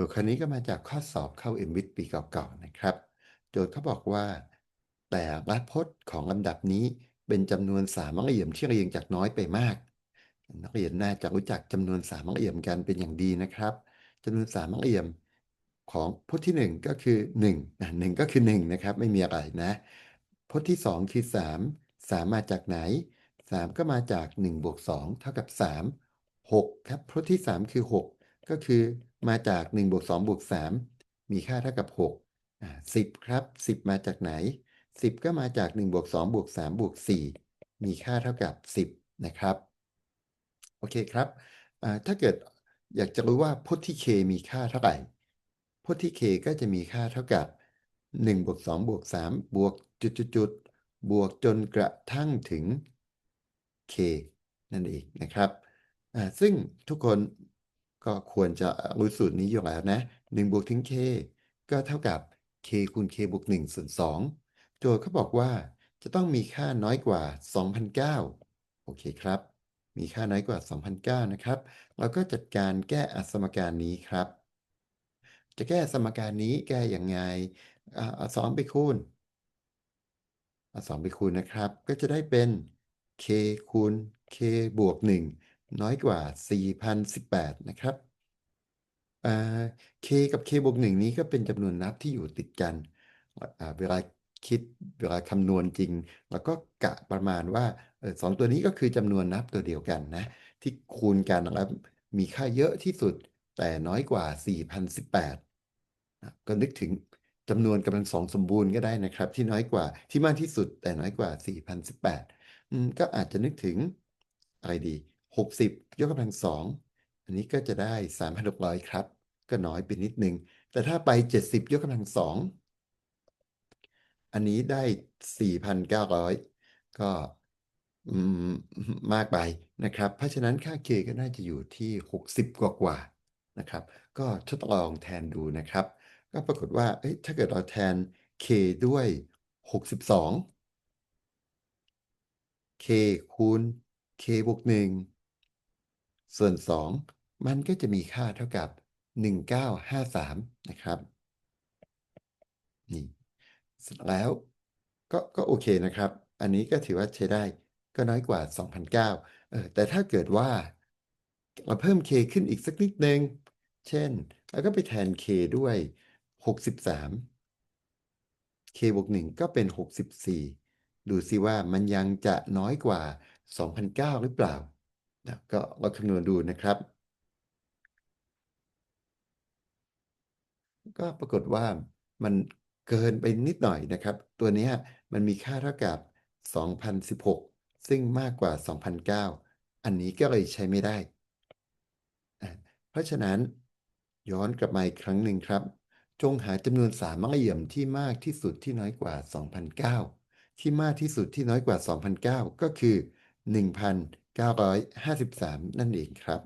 จทย์ข้นี้ก็มาจากข้อสอบเข้า MWIT ปีเก่าๆนะครับ โจทย์เขาบอกว่า แต่ละพจน์ของลำดับนี้เป็นจำนวนสามมังเอี่ยมที่เรียงจากน้อยไปมาก นักเรียนน่าจะรู้จักจำนวนสามมังเอี่ยมกันเป็นอย่างดีนะครับจำนวนสามมังเอี่ยมของพจน์ที่ 1 ก็คือ1นะหนึ่งก็คือ1นะครับไม่มีอะไรนะพจน์ที่ 2 คือ 3 3 มาจากไหน 3 ก็มาจาก1บวก2เท่ากับ 3 6 ครับพจน์ที่ 3 คือ 6 ก็คือ มาจาก1บวก2บวก3มีค่าเท่ากับ6อ่า10 ครับ 10 มาจากไหน 10 ก็มาจาก1บวก2บวก3บวก4มีค่าเท่ากับ 10 นะครับ โอเคครับถ้าเกิดอยากจะรู้ว่าพจน์ที่ k มีค่าเท่าไหร่พจน์ที่ k ก็จะมีค่าเท่ากับ1บวก2บวก3บวกจุดๆๆบวกจนกระทั่งถึง k นั่นเองนะครับ ซึ่งทุกคน ก็ควรจะรู้สูตรนี้อยู่แล้วนะ1บวกถึง k ก็เท่ากับ k คูณ k บวก1ส่วน2โจทย์เขาบอกว่าจะต้องมีค่าน้อยกว่า 2,009โอเคครับ มีค่าน้อยกว่า 2,009นะครับ เราก็จัดการแก้อสมการนี้ครับ จะแก้สมการนี้แก้อย่างไงอ่าเอาสองไปคูณเอาสองไปคูณนะครับ ก็จะได้เป็น k คูณ k บวก1 น้อยกว่า 4,018 นะครับอ่า k กับ k บวก1นี้ก็เป็นจำนวนนับที่อยู่ติดกัน เวลาคิดเวลาคำนวณจริง แล้วก็กะประมาณว่าสองตัวนี้ก็คือจำนวนนับตัวเดียวกันนะ ที่คูณกันแล้วมีค่าเยอะที่สุดแต่น้อยกว่า 4,018นะก็นึกถึงจำนวนกำลังสองสมบูรณ์ก็ได้นะครับ ที่น้อยกว่าที่มากที่สุดแต่น้อยกว่า 4,018อืมก็อาจจะนึกถึงอะไรดี 60 ยกกำลังสองอันนี้ก็จะได้ 3,600 ครับ ก็น้อยไปนิดนึง แต่ถ้าไป 70 ยกกำลังสองอันนี้ได้ 4,900 ก็อืมมากไปนะครับ เพราะฉะนั้นค่า k ก็น่าจะอยู่ที่ 60 กว่ากว่านะครับ ก็ทดลองแทนดูนะครับ ก็ปรากฏว่าถ้าเกิดเราแทน k ด้วย 62 k คูณ k บวก1 ส่วน 2 มันก็จะมีค่าเท่ากับ 1953 นะครับ นี่แล้วก็ก็โอเคนะครับ อันนี้ก็ถือว่าใช้ได้ก็น้อยกว่า 2,009เออแต่ถ้าเกิดว่าเราเพิ่ม k ขึ้นอีกสักนิดนึง เช่นเราก็ไปแทน k ด้วย 63 k บวก 1 ก็เป็น 64 ดูซิว่ามันยังจะน้อยกว่า 2,009 หรือเปล่า นะก็เราคำนวณดูนะครับ ก็ปรากฏว่ามันเกินไปนิดหน่อยนะครับ ตัวนี้มันมีค่าเท่ากับ 2,016 ซึ่งมากกว่า 2,009 อันนี้ก็เลยใช้ไม่ได้ เพราะฉะนั้นย้อนกลับมาอีกครั้งหนึ่งครับ จงหาจำนวนสามมังเอี่ยมที่มากที่สุดที่น้อยกว่า 2,009 ที่มากที่สุดที่น้อยกว่า 2,009 ก็คือ953 นั่นเองครับ